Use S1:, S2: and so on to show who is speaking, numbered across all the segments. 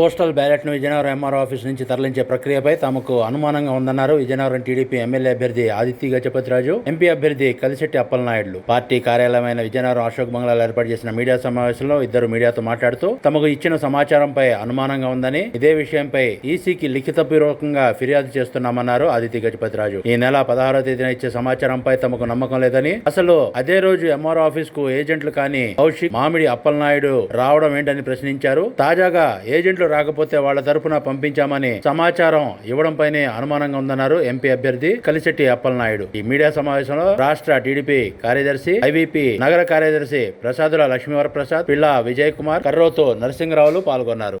S1: Postal బ్యాలెట్ను Vizianagaram MR office నుంచి తరలించే ప్రక్రియపై తమకు అనుమానంగా ఉందన్నారు విజయనగరం టీడీపీ ఎమ్మెల్యే అభ్యర్థి ఆదిత్య గజపతిరాజు ఎంపీ అభ్యర్థి కలిశెట్టి అప్పలనాయుడు. పార్టీ కార్యాలయమైన విజయనగరం అశోక్ బంగ్లాలో ఏర్పాటు చేసిన మీడియా సమావేశంలో ఇద్దరు మీడియాతో మాట్లాడుతూ తమకు ఇచ్చిన సమాచారంపై అనుమానంగా ఉందని ఇదే విషయంపై ఈసీకి లిఖితపూర్వకంగా ఫిర్యాదు చేస్తున్నామన్నారు ఆదిత్య గజపతిరాజు. ఈ నెల పదహారో తేదీన ఇచ్చే సమాచారంపై తమకు నమ్మకం లేదని అసలు అదే రోజు ఎంఆర్ ఆఫీస్కు ఏజెంట్లు కానీ కౌశిక్ మామిడి అప్పలనాయుడు రావడం ఏంటని ప్రశ్నించారు. తాజాగా ఏజెంట్లు రాకపోతే వాళ్ళ తరఫున పంపించామని సమాచారం ఇవ్వడంపైనే అనుమానంగా ఉందన్నారు ఎంపీ అభ్యర్థి కలిశెట్టి అప్పలనాయుడు. ఈ మీడియా సమావేశంలో రాష్ట్ర టీడీపీ కార్యదర్శి ఐవీపీ నగర కార్యదర్శి ప్రసాదుల లక్ష్మీవర ప్రసాద్ పిల్ల విజయ్ కుమార్ కర్రోతు నరసింహరావులు పాల్గొన్నారు.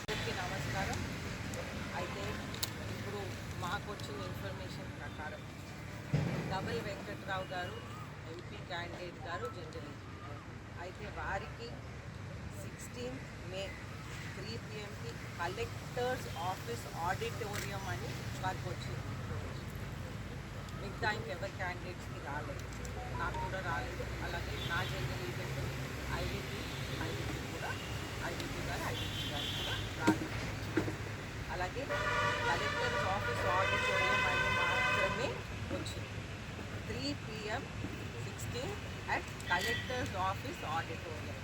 S2: అందరికీ నమస్కారం అయితే ఇప్పుడు మాకు వచ్చిన ఇన్ఫర్మేషన్ ప్రకారం రావు గారు ఎంపీ క్యాండిడేట్ గారు జర్నలిస్ట్ అయితే వారికి సిక్స్టీన్ మే త్రీ పిఎంకి కలెక్టర్స్ ఆఫీస్ ఆడిటోరియం అని వారికి వచ్చింది. మిగతా ఇంకెవరి క్యాండిడేట్స్కి రాలేదు. నాకు కూడా రాలేదు. అలాగే నా జనరల్ ఈవెంట్ కూడా ఐడీపీ గారు ఐడీపీ గారు కూడా రాలేదు అలాగే కలెక్టర్ ఆఫీస్ ఆడిటోరియం అని మాత్రమే వచ్చింది three PM sixteen at collectors office auditorium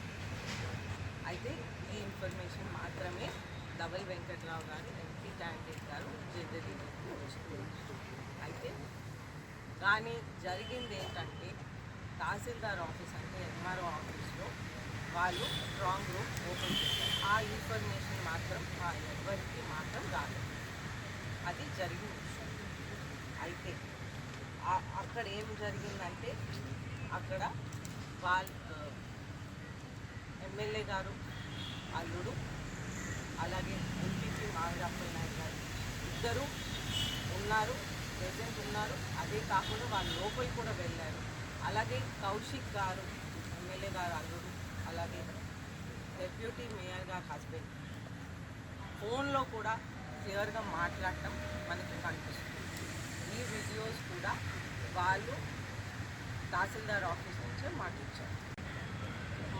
S2: అయితే ఈ ఇన్ఫర్మేషన్ మాత్రమే డబల్ వెంకట్రావు గారు ఎంపీ క్యాండిడేట్ గారు జనరల్ అయితే కానీ జరిగింది ఏంటంటే తహసీల్దార్ ఆఫీస్ అంటే ఎంఆర్ఓ ఆఫీస్లో వాళ్ళు స్ట్రాంగ్ రూమ్ ఓపెన్ చేశారు. ఆ ఇన్ఫర్మేషన్ మాత్రం ఆ ఎవరికి మాత్రం రాలేదు. అది జరిగిన విషయం. అయితే అక్కడ ఏం జరిగిందంటే అక్కడ వాళ్ళ ఎమ్మెల్యే గారు అల్లుడు అలాగే ఎంపీపీ మామిడాపల్లి నాయక్ గారు ఇద్దరు ఉన్నారు ప్రజెంట్ ఉన్నారు. అదే కాకుండా వాళ్ళు లోపలికి కూడా వెళ్ళారు. అలాగే కౌశిక్ గారు ఎమ్మెల్యే గారు అల్లుడు అలాగే డెప్యూటీ మేయర్ గారు హస్బెండ్. ఫోన్లో కూడా క్లియర్గా మాట్లాడటం మనకి కనిపిస్తుంది. ఈ వీడియోస్ కూడా వాళ్ళు తహసీల్దార్ ఆఫీస్ నుంచే మాకు ఇచ్చారు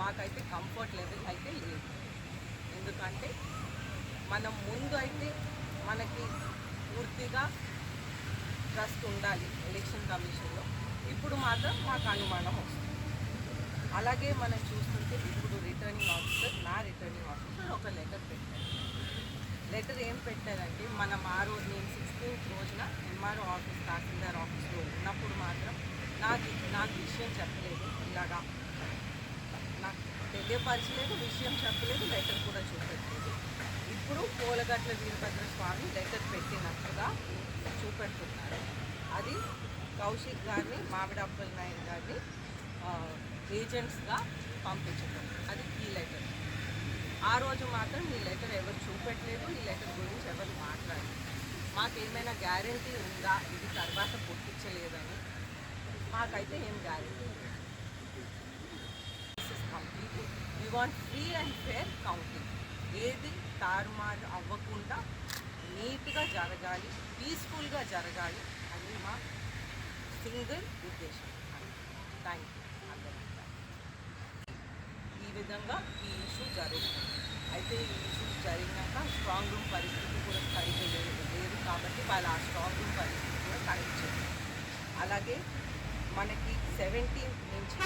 S2: మాకైతే కంఫర్ట్ లెవెల్ అయితే లేదు. ఎందుకంటే మనం ముందు అయితే మనకి పూర్తిగా ట్రస్ట్ ఉండాలి ఎలక్షన్ కమిషన్లో. ఇప్పుడు మాత్రం మాకు అనుమానం వస్తుంది. అలాగే మనం చూస్తుంటే ఇప్పుడు రిటర్నింగ్ ఆఫీసర్ నా రిటర్నింగ్ ఆఫీసర్ ఒక లెటర్ పెట్టారు. లెటర్ ఏం పెట్టారంటే మనం ఆ రోజు నేను సిక్స్టీన్త్ రోజున ఎంఆర్ఓ ఆఫీస్ తహసీల్దార్ ఆఫీస్లో ఉన్నప్పుడు మాత్రం నాకు నాకు విషయం చెప్పలేదు. ఇలాగా నాకు తెలియపరచలేదు విషయం చెప్పలేదు లెటర్ కూడా చూపెట్టలేదు. ఇప్పుడు పూలగట్ల వీరభద్ర స్వామి లెటర్ పెట్టినట్టుగా చూపెడుతున్నారు. అది కౌశిక్ గారిని మామిడాపల్లి నాయక్ గారిని ఏజెంట్స్గా పంపించడం. అది ఈ లెటర్. ఆ రోజు మాత్రం ఈ లెటర్ ఎవరు చూపెట్టలేదు ఈ లెటర్ గురించి ఎవరు మాట్లాడలేదు. మాకేమైనా గ్యారంటీ ఉందా? ఇది తర్వాత పుట్టించలేదని మాకైతే ఏం guarantee complete we want free and fair counting ఏది తారుమారు అవ్వకుండా నీట్గా జరగాలి పీస్ఫుల్గా జరగాలి అని మా సింగిల్ ఉద్దేశం. థ్యాంక్ యూ అందరికీ. ఈ విధంగా ఈ ఇష్యూ జరుగుతుంది అయితే ఈ ఇష్యూ జరిగినాక స్ట్రాంగ్ రూమ్ పరిస్థితి కూడా సరిగ్గా లేదు. లేదు కాబట్టి వాళ్ళు ఆ స్ట్రాంగ్ రూమ్ పరిస్థితి కూడా కరెక్ట్ చేయాలి అలాగే మనకి సెవెంటీన్త్ నుంచి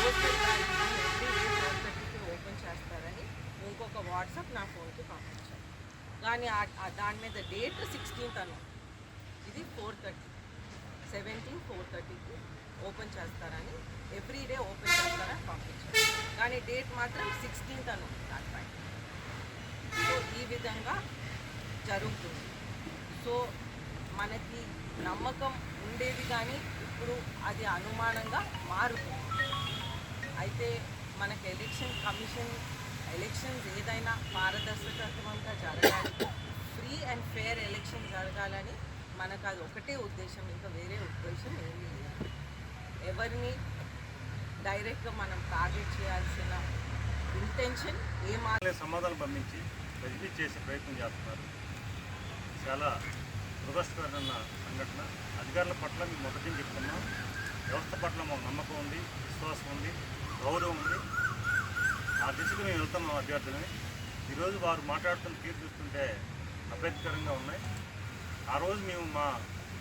S2: postal ballot every day four థర్టీకి ఓపెన్ చేస్తారని ఇంకొక వాట్సాప్ నా ఫోన్కి పంపించారు కానీ దాని మీద డేట్ సిక్స్టీన్త్ అను. ఇది ఫోర్ థర్టీ. సెవెంటీన్ ఫోర్ థర్టీకి ఓపెన్ చేస్తారని ఎవ్రీ డే ఓపెన్ చేస్తారని పంపించారు. కానీ డేట్ మాత్రం సిక్స్టీన్త్ అను దానిపై సో ఈ విధంగా జరుగుతుంది. సో మనకి నమ్మకం ఉండేది కానీ ఇప్పుడు అది అనుమానంగా మారుతుంది. అయితే మనకి ఎలక్షన్ కమిషన్ ఎలక్షన్స్ ఏదైనా పారదర్శకత్వంగా జరగాలి. ఫ్రీ అండ్ ఫేర్ ఎలక్షన్ జరగాలని మనకు అది ఒకటే ఉద్దేశం ఇంకా వేరే ఉద్దేశం ఏమీ లేదు. ఎవరిని డైరెక్ట్గా మనం టార్గెట్ చేయాల్సిన ఇంటెన్షన్
S3: ఏమాత్రం సమాధానం పంపించి వెరిఫై చేసే ప్రయత్నం చేస్తున్నారు. చాలా దురదృష్టకరమైన సంఘటన. అధికారుల పట్ల మేము మొదటి చెప్తున్నాం. వ్యవస్థ పట్ల మాకు నమ్మకం ఉంది విశ్వాసం ఉంది గౌరవం ఉంది. ఆ దిశకు మేము వెళ్తున్నాం అభ్యర్థులని ఈరోజు వారు మాట్లాడుతున్న తీరు చూస్తుంటే అభ్యంతకరంగా ఉన్నాయి. ఆ రోజు మేము మా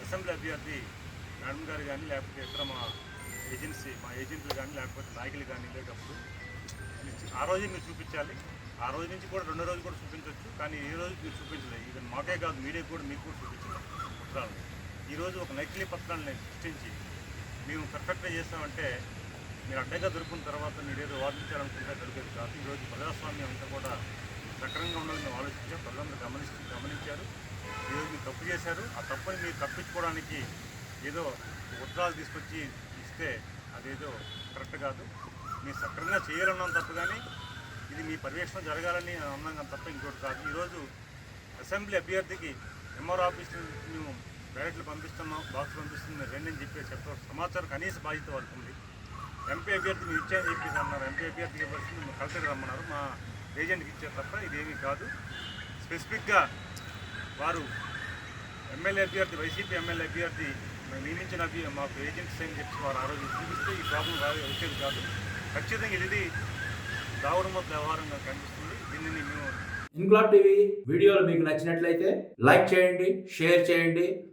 S3: అసెంబ్లీ అభ్యర్థి మేడం గారు కానీ లేకపోతే ఇతర మా ఏజెన్సీ మా ఏజెంట్లు కానీ లేకపోతే నాయకులు కానీ లేటప్పుడు ఆ రోజే మీరు చూపించాలి. ఆ రోజు నుంచి కూడా రెండో రోజు కూడా చూపించవచ్చు కానీ ఈ రోజు మీరు చూపించలేదు. ఈవెన్ మాకే కాదు మీడియా కూడా మీకు కూడా చూపించలేదు. పత్రాలు ఈరోజు ఒక నకిలీ పత్రాలను సృష్టించి మేము పర్ఫెక్ట్గా చేస్తామంటే మీరు అడ్డగా దొరికిన తర్వాత మీరు ఏదో వాదించాలనుకుంటే దొరికేది కాదు. ఈరోజు ప్రజాస్వామ్యం అంతా కూడా సక్రంగా ఉండాలని మేము ఆలోచించాం. ప్రజలందరూ గమనిస్తూ గమనించారు. ఈరోజు మీరు తప్పు చేశారు. ఆ తప్పుని మీరు తప్పించుకోవడానికి ఏదో ఉత్తరాలు తీసుకొచ్చి ఇస్తే అదేదో కరెక్ట్ కాదు. మీరు సక్రంగా చేయాలన్నాం తప్పు కానీ ఇది మీ పర్యవేక్షణ జరగాలని అన్నాం తప్ప ఇంకోటి కాదు. ఈరోజు అసెంబ్లీ అభ్యర్థికి ఎంఆర్ ఆఫీస్ మేము బ్యాలెట్లు పంపిస్తున్నాం బాక్స్ పంపిస్తున్నాం రండి అని చెప్పి చెప్ప సమాచారం కనీస బాధ్యత వాళ్ళకు ఉంది ఎంపీ అభ్యర్థి ఇచ్చే ఇచ్చాయని చెప్పేసి అన్నారు ఎంపీ అభ్యర్థికి ఇవ్వాల్సింది మేము కలెక్టర్ రమ్మన్నారు. మా ఏజెంట్కి ఇచ్చారు తప్ప ఇదేమీ కాదు. స్పెసిఫిక్గా వారు ఎమ్మెల్యే అభ్యర్థి వైసీపీ ఎమ్మెల్యే అభ్యర్థి మేము నియమించిన మాకు ఏజెంట్స్ అని చెప్పి వారు ఆ రోజు చూపిస్తే ఈ ప్రాబ్లం రాదు వచ్చేది కాదు. ఖచ్చితంగా ఇది దావుడు వ్యవహారంగా కనిపిస్తుంది. దీనిని మేము
S1: ఇన్క్లాబ్ టీవీ వీడియోలు మీకు నచ్చినట్లయితే లైక్ చేయండి షేర్ చేయండి.